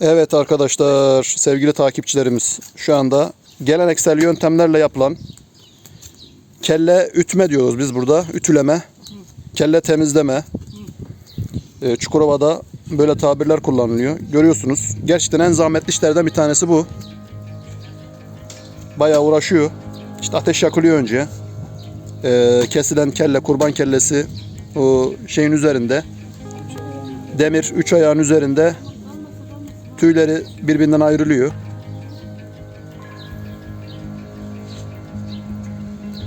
Evet arkadaşlar, sevgili takipçilerimiz şu anda geleneksel yöntemlerle yapılan kelle ütme diyoruz biz burada. Ütüleme, kelle temizleme. Ee, Çukurova'da böyle tabirler kullanılıyor. Görüyorsunuz. Gerçekten en zahmetli işlerden bir tanesi bu. Bayağı uğraşıyor. İşte ateş yakılıyor önce. Ee, kesilen kelle, kurban kellesi o şeyin üzerinde. Demir üç ayağın üzerinde tüyleri birbirinden ayrılıyor.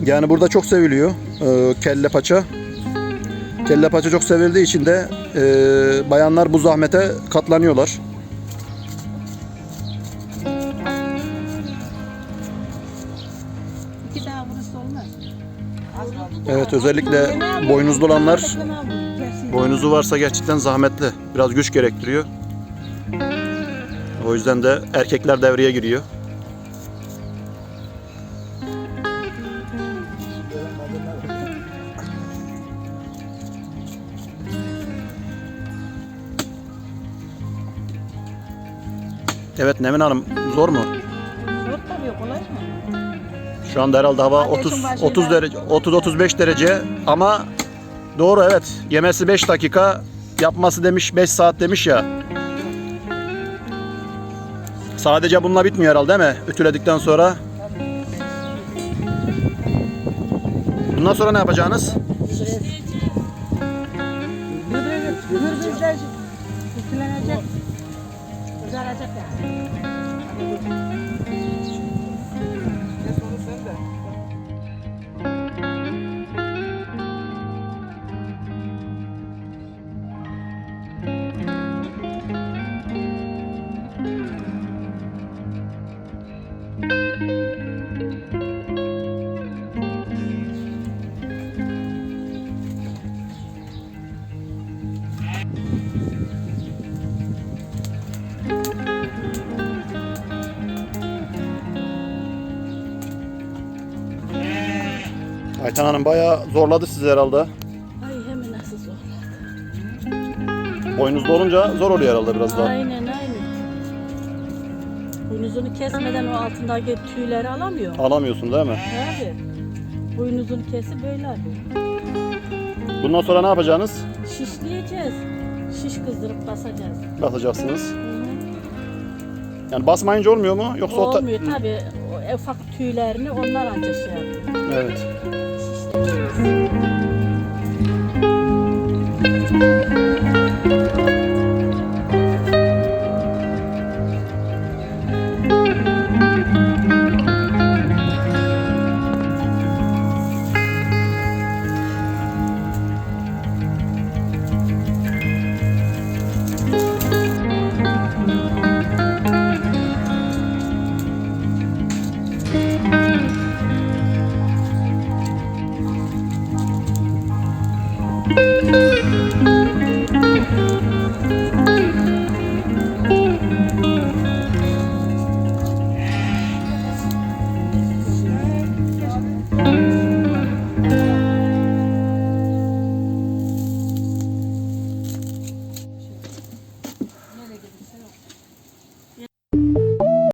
Yani burada çok seviliyor e, kelle paça. Kelle paça çok sevildiği için de e, bayanlar bu zahmete katlanıyorlar. İki daha burası olmaz. Evet özellikle boynuzlu olanlar boynuzu varsa gerçekten zahmetli. Biraz güç gerektiriyor. O yüzden de erkekler devreye giriyor. Evet Nemin Hanım zor mu? Zor tabii kolay mı? Şu anda herhalde hava Ateşin 30 başında. 30 derece 30 35 derece ama doğru evet. Yemesi 5 dakika, yapması demiş 5 saat demiş ya. Sadece bununla bitmiyor herhalde değil mi? Ütüledikten sonra. Bundan sonra ne yapacaksınız? Gürbüzler ütülenecek. Kızaracak yani. Ayten Hanım bayağı zorladı sizi herhalde. Ay hemen nasıl zor. Boynuzlu olunca zor oluyor herhalde biraz daha. Aynen aynen. Boynuzunu kesmeden o altındaki tüyleri alamıyor. Alamıyorsun değil mi? Abi. Boynuzunu kesip böyle alıyor. Bundan sonra ne yapacaksınız? Şişleyeceğiz. Şiş kızdırıp basacağız. Basacaksınız. Yani basmayınca olmuyor mu? Yoksa o ta- Olmuyor tabii. Ufak tüylerini onlar ancak şey yapıyor. Evet. Thank you.